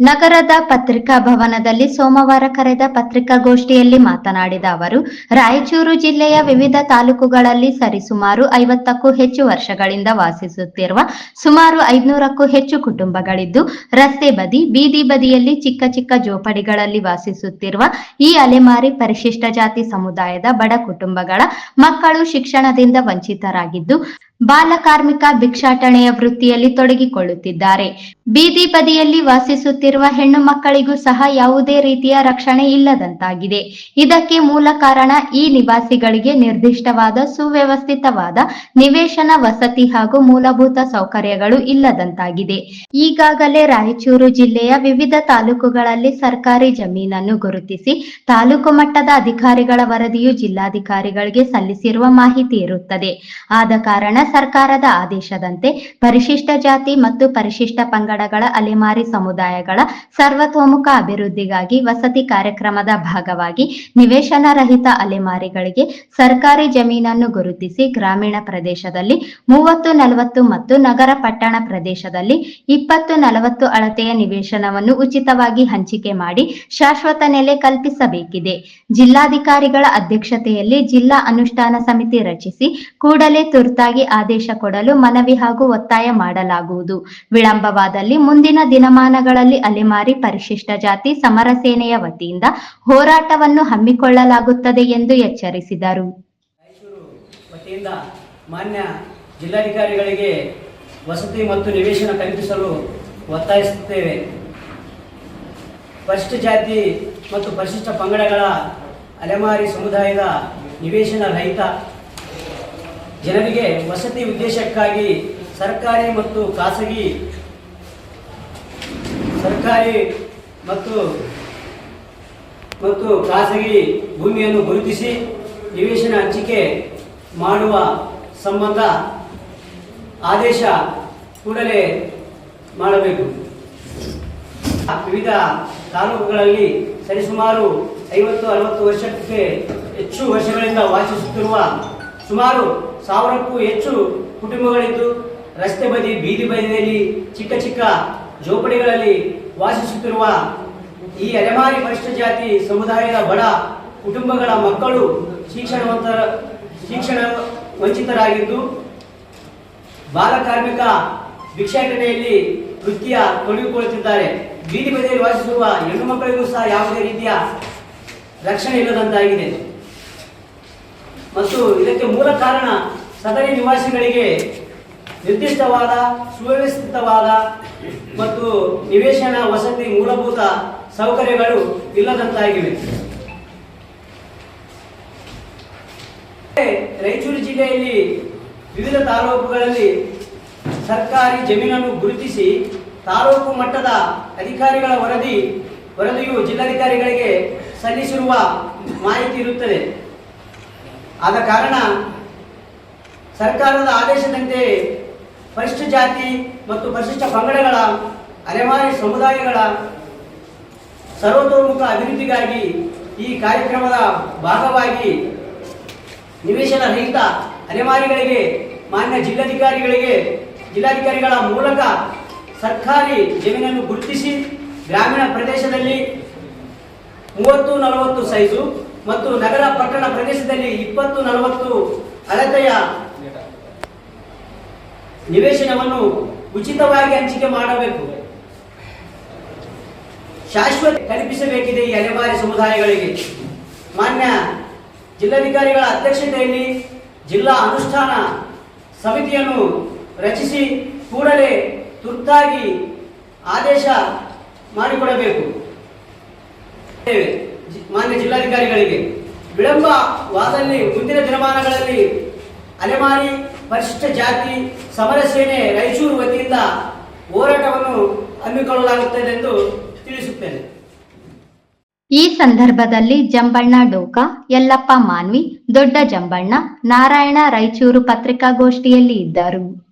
ನಗರದ ಪತ್ರಿಕಾ ಭವನದಲ್ಲಿ ಸೋಮವಾರ ಕರೆದ ಪತ್ರಿಕಾಗೋಷ್ಠಿಯಲ್ಲಿ ಮಾತನಾಡಿದ ಅವರು, ರಾಯಚೂರು ಜಿಲ್ಲೆಯ ವಿವಿಧ ತಾಲೂಕುಗಳಲ್ಲಿ ಸರಿಸುಮಾರು ಐವತ್ತಕ್ಕೂ ಹೆಚ್ಚು ವರ್ಷಗಳಿಂದ ವಾಸಿಸುತ್ತಿರುವ ಸುಮಾರು ಐದುನೂರಕ್ಕೂ ಹೆಚ್ಚು ಕುಟುಂಬಗಳಿದ್ದು, ರಸ್ತೆ ಬದಿ, ಬೀದಿ ಬದಿಯಲ್ಲಿ ಚಿಕ್ಕ ಚಿಕ್ಕ ಜೋಪಡಿಗಳಲ್ಲಿ ವಾಸಿಸುತ್ತಿರುವ ಈ ಅಲೆಮಾರಿ ಪರಿಶಿಷ್ಟ ಜಾತಿ ಸಮುದಾಯದ ಬಡ ಕುಟುಂಬಗಳ ಮಕ್ಕಳು ಶಿಕ್ಷಣದಿಂದ ವಂಚಿತರಾಗಿದ್ದು ಬಾಲಕಾರ್ಮಿಕ ಭಿಕ್ಷಾಟನೆಯ ವೃತ್ತಿಯಲ್ಲಿ ತೊಡಗಿಕೊಳ್ಳುತ್ತಿದ್ದಾರೆ. ಬೀದಿ ಬದಿಯಲ್ಲಿ ವಾಸಿಸುತ್ತಿರುವ ಹೆಣ್ಣು ಮಕ್ಕಳಿಗೂ ಸಹ ಯಾವುದೇ ರೀತಿಯ ರಕ್ಷಣೆ ಇಲ್ಲದಂತಾಗಿದೆ. ಇದಕ್ಕೆ ಮೂಲ ಕಾರಣ ಈ ನಿವಾಸಿಗಳಿಗೆ ನಿರ್ದಿಷ್ಟವಾದ ಸುವ್ಯವಸ್ಥಿತವಾದ ನಿವೇಶನ ವಸತಿ ಹಾಗೂ ಮೂಲಭೂತ ಸೌಕರ್ಯಗಳು ಇಲ್ಲದಂತಾಗಿದೆ. ಈಗಾಗಲೇ ರಾಯಚೂರು ಜಿಲ್ಲೆಯ ವಿವಿಧ ತಾಲೂಕುಗಳಲ್ಲಿ ಸರ್ಕಾರಿ ಜಮೀನನ್ನು ಗುರುತಿಸಿ ತಾಲೂಕು ಮಟ್ಟದ ಅಧಿಕಾರಿಗಳ ವರದಿಯು ಜಿಲ್ಲಾಧಿಕಾರಿಗಳಿಗೆ ಸಲ್ಲಿಸಿರುವ ಮಾಹಿತಿ ಇರುತ್ತದೆ. ಆದ ಕಾರಣ ಸರ್ಕಾರದ ಆದೇಶದಂತೆ ಪರಿಶಿಷ್ಟ ಜಾತಿ ಮತ್ತು ಪರಿಶಿಷ್ಟ ಪಂಗಡಗಳ ಅಲೆಮಾರಿ ಸಮುದಾಯಗಳ ಸರ್ವತೋಮುಖ ಅಭಿವೃದ್ಧಿಗಾಗಿ ವಸತಿ ಕಾರ್ಯಕ್ರಮದ ಭಾಗವಾಗಿ ನಿವೇಶನ ರಹಿತ ಅಲೆಮಾರಿಗಳಿಗೆ ಸರ್ಕಾರಿ ಜಮೀನನ್ನು ಗುರುತಿಸಿ ಗ್ರಾಮೀಣ ಪ್ರದೇಶದಲ್ಲಿ ಮೂವತ್ತು, ನಲವತ್ತು ಮತ್ತು ನಗರ ಪಟ್ಟಣ ಪ್ರದೇಶದಲ್ಲಿ ಇಪ್ಪತ್ತು, ನಲವತ್ತು ಅಳತೆಯ ನಿವೇಶನವನ್ನು ಉಚಿತವಾಗಿ ಹಂಚಿಕೆ ಮಾಡಿ ಶಾಶ್ವತ ನೆಲೆ ಕಲ್ಪಿಸಬೇಕಿದೆ. ಜಿಲ್ಲಾಧಿಕಾರಿಗಳ ಅಧ್ಯಕ್ಷತೆಯಲ್ಲಿ ಜಿಲ್ಲಾ ಅನುಷ್ಠಾನ ಸಮಿತಿ ರಚಿಸಿ ಕೂಡಲೇ ತುರ್ತಾಗಿ ಆದೇಶ ಕೊಡಲು ಮನವಿ ಹಾಗೂ ಒತ್ತಾಯ ಮಾಡಲಾಗುವುದು. ವಿಳಂಬವಾದಲ್ಲಿ ಮುಂದಿನ ದಿನಮಾನಗಳಲ್ಲಿ ಅಲೆಮಾರಿ ಪರಿಶಿಷ್ಟ ಜಾತಿ ಸಮರ ಸೇನೆಯ ವತಿಯಿಂದ ಹೋರಾಟವನ್ನು ಹಮ್ಮಿಕೊಳ್ಳಲಾಗುತ್ತದೆ ಎಂದು ಎಚ್ಚರಿಸಿದರು. ಮಾನ್ಯ ಜಿಲ್ಲಾಧಿಕಾರಿಗಳಿಗೆ ವಸತಿ ಮತ್ತು ನಿವೇಶನ ಕಲ್ಪಿಸಲು ಒತ್ತಾಯಿಸುತ್ತೇವೆ. ಪರಿಶಿಷ್ಟ ಜಾತಿ ಮತ್ತು ಪರಿಶಿಷ್ಟ ಪಂಗಡಗಳ ಅಲೆಮಾರಿ ಸಮುದಾಯದ ನಿವೇಶನ ರಹಿತ ಜನರಿಗೆ ವಸತಿ ಉದ್ದೇಶಕ್ಕಾಗಿ ಸರ್ಕಾರಿ ಮತ್ತು ಖಾಸಗಿ ಸರ್ಕಾರಿ ಮತ್ತು ಮತ್ತು ಖಾಸಗಿ ಭೂಮಿಯನ್ನು ಗುರುತಿಸಿ ನಿವೇಶನ ಹಂಚಿಕೆ ಮಾಡುವ ಸಂಬಂಧ ಆದೇಶ ಕೂಡಲೇ ಮಾಡಬೇಕು. ವಿವಿಧ ತಾಲೂಕುಗಳಲ್ಲಿ ಸರಿಸುಮಾರು ಐವತ್ತು ಅರವತ್ತು ವರ್ಷಕ್ಕೆ ಹೆಚ್ಚು ವರ್ಷಗಳಿಂದ ವಾಸಿಸುತ್ತಿರುವ ಸುಮಾರು ಸಾವಿರಕ್ಕೂ ಹೆಚ್ಚು ಕುಟುಂಬಗಳಿದ್ದು ರಸ್ತೆ ಬದಿ, ಬೀದಿ ಬದಿಯಲ್ಲಿ ಚಿಕ್ಕ ಚಿಕ್ಕ ಜೋಪಡಿಗಳಲ್ಲಿ ವಾಸಿಸುತ್ತಿರುವ ಈ ಅಲೆಮಾರಿ ಪರಿಷ್ಠ ಜಾತಿ ಸಮುದಾಯದ ಬಡ ಕುಟುಂಬಗಳ ಮಕ್ಕಳು ಶಿಕ್ಷಣವಂತರ ಶಿಕ್ಷಣ ವಂಚಿತರಾಗಿದ್ದು ಬಾಲಕಾರ್ಮಿಕ ಭಿಕ್ಷಾಟನೆಯಲ್ಲಿ ವೃತ್ತಿಯ ತೊಡಗಿಕೊಳ್ಳುತ್ತಿದ್ದಾರೆ. ಬೀದಿ ಬದಿಯಲ್ಲಿ ವಾಸಿಸುವ ಹೆಣ್ಣು ಮಕ್ಕಳಿಗೂ ಸಹ ಯಾವುದೇ ರೀತಿಯ ರಕ್ಷಣೆ ಇಲ್ಲದಂತಾಗಿದೆ. ಮತ್ತು ಇದಕ್ಕೆ ಮೂಲ ಕಾರಣ ಸದರಿ ನಿವಾಸಿಗಳಿಗೆ ನಿರ್ದಿಷ್ಟವಾದ, ಸುವ್ಯವಸ್ಥಿತವಾದ ಮತ್ತು ನಿವೇಶನ ವಸತಿ ಮೂಲಭೂತ ಸೌಕರ್ಯಗಳು ಇಲ್ಲದಂತಾಗಿವೆ. ರಾಯಚೂರು ಜಿಲ್ಲೆಯಲ್ಲಿ ವಿವಿಧ ತಾಲೂಕುಗಳಲ್ಲಿ ಸರ್ಕಾರಿ ಜಮೀನನ್ನು ಗುರುತಿಸಿ ತಾಲೂಕು ಮಟ್ಟದ ಅಧಿಕಾರಿಗಳ ವರದಿ, ವರದಿಯು ಜಿಲ್ಲಾಧಿಕಾರಿಗಳಿಗೆ ಸಲ್ಲಿಸಿರುವ ಮಾಹಿತಿ ಇರುತ್ತದೆ. ಆದ ಕಾರಣ ಸರ್ಕಾರದ ಆದೇಶದಂತೆ ಪರಿಶಿಷ್ಟ ಜಾತಿ ಮತ್ತು ಪರಿಶಿಷ್ಟ ಪಂಗಡಗಳ ಅಲೆಮಾರಿ ಸಮುದಾಯಗಳ ಸರ್ವತೋಮುಖ ಅಭಿವೃದ್ಧಿಗಾಗಿ ಈ ಕಾರ್ಯಕ್ರಮದ ಭಾಗವಾಗಿ ನಿವೇಶನ ರಹಿತ ಅಲೆಮಾರಿಗಳಿಗೆ ಮಾನ್ಯ ಜಿಲ್ಲಾಧಿಕಾರಿಗಳಿಗೆ, ಜಿಲ್ಲಾಧಿಕಾರಿಗಳ ಮೂಲಕ ಸರ್ಕಾರಿ ಜಮೀನನ್ನು ಗುರುತಿಸಿ ಗ್ರಾಮೀಣ ಪ್ರದೇಶದಲ್ಲಿ ಮೂವತ್ತು ನಲವತ್ತು ಸೈಜು ಮತ್ತು ನಗರ ಪಟ್ಟಣ ಪ್ರದೇಶದಲ್ಲಿ ಇಪ್ಪತ್ತು ನಲವತ್ತು ಅಳತೆಯ ನಿವೇಶನವನ್ನು ಉಚಿತವಾಗಿ ಹಂಚಿಕೆ ಮಾಡಬೇಕು. ಶಾಶ್ವತ ಕಲ್ಪಿಸಬೇಕಿದೆ ಈ ಅಲೆಮಾರಿ ಸಮುದಾಯಗಳಿಗೆ. ಮಾನ್ಯ ಜಿಲ್ಲಾಧಿಕಾರಿಗಳ ಅಧ್ಯಕ್ಷತೆಯಲ್ಲಿ ಜಿಲ್ಲಾ ಅನುಷ್ಠಾನ ಸಮಿತಿಯನ್ನು ರಚಿಸಿ ಕೂಡಲೇ ತುರ್ತಾಗಿ ಆದೇಶ ಮಾಡಿಕೊಡಬೇಕು. ಮಾನ್ಯ ಜಿಲ್ಲಾಧಿಕಾರಿಗಳಿಗೆ ವಿಳಂಬವಾದಲ್ಲಿ ಮುಂದಿನ ದಿನಮಾನಗಳಲ್ಲಿ ಅಲೆಮಾರಿ ಪರಿಶಿಷ್ಟ ಜಾತಿ ಸಮರ ಸೇನೆ ರಾಯಚೂರು ವತಿಯಿಂದ ಹೋರಾಟವನ್ನು ಹಮ್ಮಿಕೊಳ್ಳಲಾಗುತ್ತದೆ ಎಂದು ತಿಳಿಸುತ್ತೇನೆ. ಈ ಸಂದರ್ಭದಲ್ಲಿ ಜಂಬಣ್ಣ ಡೋಕ, ಯಲ್ಲಪ್ಪ ಮಾನ್ವಿ, ದೊಡ್ಡ ಜಂಬಣ್ಣ, ನಾರಾಯಣ ರಾಯಚೂರು ಪತ್ರಿಕಾಗೋಷ್ಠಿಯಲ್ಲಿ ಇದ್ದರು.